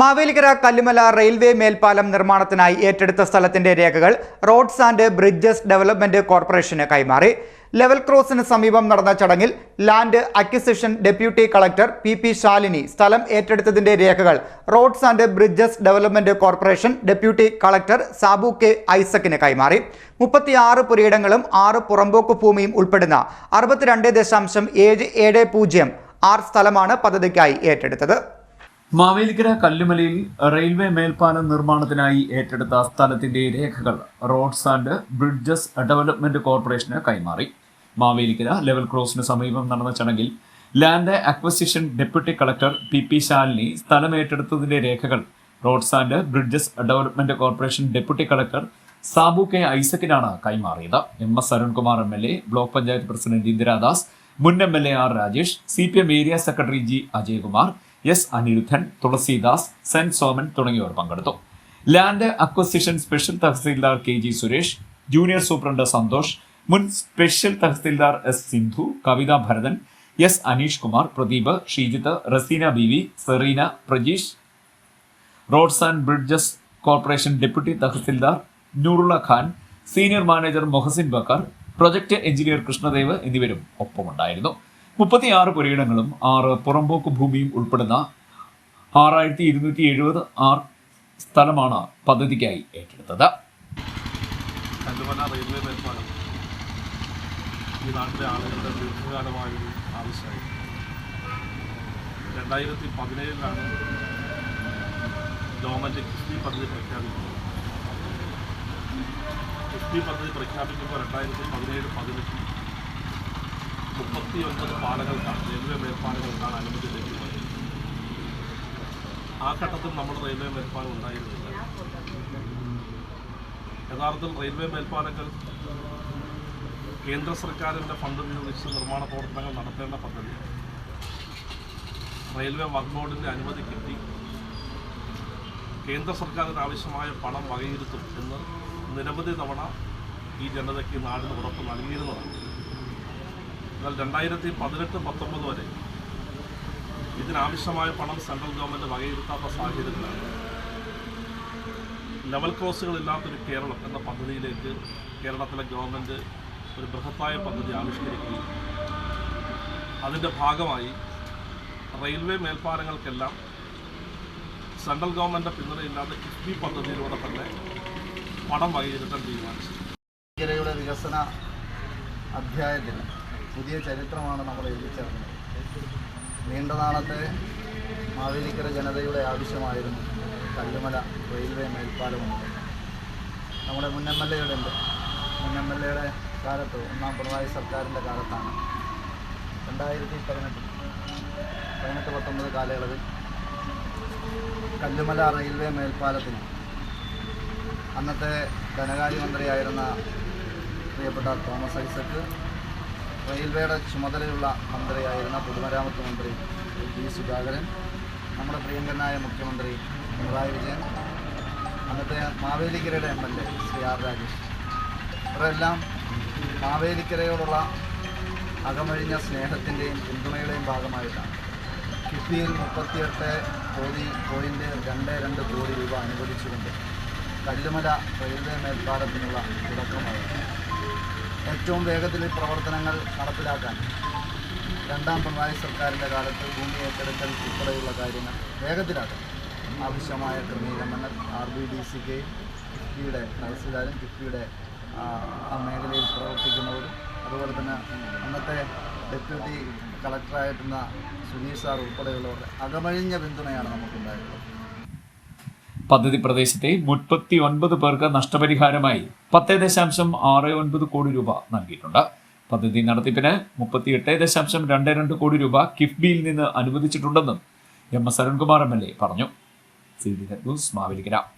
Mavelikkara Kallumala railway മേൽപ്പാലം നിർമ്മാണത്തിനായി ഏറ്റെടുത്ത സ്ഥലത്തിന്റെ രേഖകൾ roads and bridges development corporation കൈമാറി. ലെവൽ ക്രോസിന് സമീപം നടന്ന ചടങ്ങിൽ land acquisition deputy collector P P Shalini സ്ഥലം ഏറ്റെടുത്തതിന്റെ രേഖകൾ roads and bridges development corporation deputy collector Sabu K ഐസക്കിന് കൈമാറി. മുപ്പത്തിയാറ് പുരയിടങ്ങളും ആറ് പുറമ്പോക്ക് ഭൂമിയും ഉൾപ്പെടുന്ന അറുപത്തിരണ്ട് ദശാംശം ഏഴ് ഏഴ് പൂജ്യം ആർ സ്ഥലമാണ് പദ്ധതിക്കായി ഏറ്റെടുത്തത്. മാവേലിക്കര കല്ലുമലയിൽ റെയിൽവേ മേൽപ്പാലം നിർമ്മാണത്തിനായി ഏറ്റെടുത്ത സ്ഥലത്തിന്റെ രേഖകൾ roads and bridges development corporation കൈമാറി. മാവേലിക്കര ലെവൽ ക്രോസിന് സമീപം നടന്ന ചടങ്ങിൽ land acquisition deputy collector P P Shalini സ്ഥലം ഏറ്റെടുത്തതിന്റെ രേഖകൾ roads and bridges development corporation deputy collector Sabu K ഐസക്കിനാണ് കൈമാറിയത്. M S Arunkumar M L A block panchayat president Indiradas മുൻ M L A R Rajesh C P M area secretary G Ajayakumar S Aniruddhan Thulasidas Sen Soman തുടങ്ങിയവർ പങ്കെടുത്തു. Land acquisition special tahsildar K G Suresh junior superintendent Santhosh മുൻ special tahsildar S Sindhu Kavitha Bharathan S Aneesh Kumar Pradeep Sheejith Raseena B V Sereena Prajeesh roads and bridges corporation deputy tahsildar Noorulla Khan senior manager Mohasin Bakkar project engineer Krishnadev എന്നിവരും ഒപ്പമുണ്ടായിരുന്നു. മുപ്പത്തിയാറ് പുരയിടങ്ങളും ആറ് പുറമ്പോക്ക് ഭൂമിയും ഉൾപ്പെടുന്ന ആറായിരത്തി ഇരുന്നൂറ്റി എഴുപത് R സ്ഥലമാണ് പദ്ധതിക്കായി ഏറ്റെടുത്തത്. ഈ രണ്ടായിരത്തി പതിനേഴിലാണ് ഗവൺമെന്റ് കിഫ്ബി പദ്ധതി പ്രഖ്യാപിക്കുന്നത് കിഫ്ബി പദ്ധതി പ്രഖ്യാപിക്കുമ്പോൾ രണ്ടായിരത്തി പതിനേഴ് പതിനെട്ടിൽ മുപ്പത്തി ഒൻപത് പാലങ്ങൾക്കാണ് റെയിൽവേ മേൽപ്പാലങ്ങൾക്കാണ് അനുമതി ലഭ്യമായത് ആ ഘട്ടത്തിൽ നമ്മുടെ റെയിൽവേ മേൽപ്പാലം ഉണ്ടായിരുന്നില്ല. യഥാർത്ഥത്തിൽ റെയിൽവേ മേൽപ്പാലങ്ങൾ കേന്ദ്ര സർക്കാരിന്റെ ഫണ്ട് ഉപയോഗിച്ച് നിർമ്മാണ പ്രവർത്തനങ്ങൾ നടത്തേണ്ട പദ്ധതി. റെയിൽവേ വർക്ക് ബോർഡിന്റെ അനുമതി കിട്ടി. കേന്ദ്ര സർക്കാരിന് ആവശ്യമായ പണം വകയിരുത്തും എന്ന് നിരവധി തവണ ഈ ജനതയ്ക്ക് നാടിന് ഉറപ്പ് നൽകിയിരുന്നതാണ്. എന്നാൽ രണ്ടായിരത്തി പതിനെട്ട് പത്തൊമ്പത് വരെ ഇതിനാവശ്യമായ പണം സെൻട്രൽ ഗവൺമെന്റ് വകയിരുത്താത്ത സാഹചര്യത്തിലാണ്. ലെവൽ ക്രോസുകൾ ഇല്ലാത്തൊരു കേരളം എന്ന പദ്ധതിയിലേക്ക് കേരളത്തിലെ ഗവൺമെന്റ് ഒരു ബൃഹത്തായ പദ്ധതി ആവിഷ്കരിക്കുകയും അതിന്റെ ഭാഗമായി റെയിൽവേ മേൽപ്പാലങ്ങൾക്കെല്ലാം സെൻട്രൽ ഗവൺമെന്റ് പിന്തുണയില്ലാതെ കിഫ്ബി പദ്ധതിയിലൂടെ തന്നെ പണം വകയിരുത്താൻ തീരുമാനിച്ചു. വികസന അധ്യായത്തിന് പുതിയ ചരിത്രമാണ് നമ്മൾ എഴുതിച്ചേർന്നത് നീണ്ട നാളത്തെ മാവേലിക്കര ജനതയുടെ ആവശ്യമായിരുന്നു. കല്ലുമല റെയിൽവേ മേൽപ്പാലമുണ്ട്. നമ്മുടെ മുൻ എം എൽ എയുടെ ഉണ്ട് മുൻ എം എൽ എയുടെ കാലത്ത് ഒന്നാം പിണറായി സർക്കാരിന്റെ കാലത്താണ്. രണ്ടായിരത്തി പതിനെട്ട് പതിനെട്ട് പത്തൊമ്പത് കാലയളവിൽ കല്ലുമല റെയിൽവേ മേൽപ്പാലത്തിന് അന്നത്തെ ധനകാര്യമന്ത്രിയായിരുന്ന പ്രിയപ്പെട്ട തോമസ് ഐസക്ക് റെയിൽവേയുടെ ചുമതലയുള്ള മന്ത്രിയായിരുന്ന പൊതുമരാമത്ത് മന്ത്രി ജി സുധാകരൻ നമ്മുടെ പ്രിയങ്കരനായ മുഖ്യമന്ത്രി പിണറായി വിജയൻ അന്നത്തെ മാവേലിക്കരയുടെ M L A Shri R Rajesh. ഇവരെല്ലാം മാവേലിക്കരയോടുള്ള അകമഴിഞ്ഞ സ്നേഹത്തിന്റെയും പിന്തുണയുടെയും ഭാഗമായിട്ടാണ്. കിഫ്ബിയിൽ മുപ്പത്തിയെട്ട് കോടി പോയിന്റ് രണ്ട് രണ്ട് കോടി രൂപ അനുവദിച്ചുകൊണ്ട് കല്ലുമല റെയിൽവേ മേൽപ്പാലത്തിനുള്ള തുടക്കമായി ഏറ്റവും വേഗത്തിൽ പ്രവർത്തനങ്ങൾ നടപ്പിലാക്കാൻ രണ്ടാം പിണറായി സർക്കാരിന്റെ കാലത്ത് ഭൂമി ഏറ്റെടുക്കൽ ഉൾപ്പെടെയുള്ള കാര്യങ്ങൾ വേഗത്തിലാക്കാൻ ആവശ്യമായ ക്രമീകരണങ്ങൾ ആർ ബി ഡി സിക്കെയും കിഫ്ബിയുടെ തഹസിൽദാരും കിഫ്ബിയുടെ ആ മേഖലയിൽ പ്രവർത്തിക്കുന്നവരും അതുപോലെ തന്നെ അന്നത്തെ ഡെപ്യൂട്ടി കളക്ടറായിരുന്ന സുനീഷ് സാർ ഉൾപ്പെടെയുള്ളവരുടെ അകമഴിഞ്ഞ പിന്തുണയാണ് നമുക്കുണ്ടായിട്ടുള്ളത്. പദ്ധതി പ്രദേശത്തെ മുപ്പത്തി ഒൻപത് പേർക്ക് നഷ്ടപരിഹാരമായി പത്ത് ദശാംശം ആറ് ഒൻപത് കോടി രൂപ നൽകിയിട്ടുണ്ട്. പദ്ധതി നടത്തിപ്പിന് മുപ്പത്തി എട്ട് ദശാംശം രണ്ട് രണ്ട് കോടി രൂപ കിഫ്ബിയിൽ നിന്ന് അനുവദിച്ചിട്ടുണ്ടെന്നും M S Arunkumar M L A പറഞ്ഞു. C D news Mavelikkara.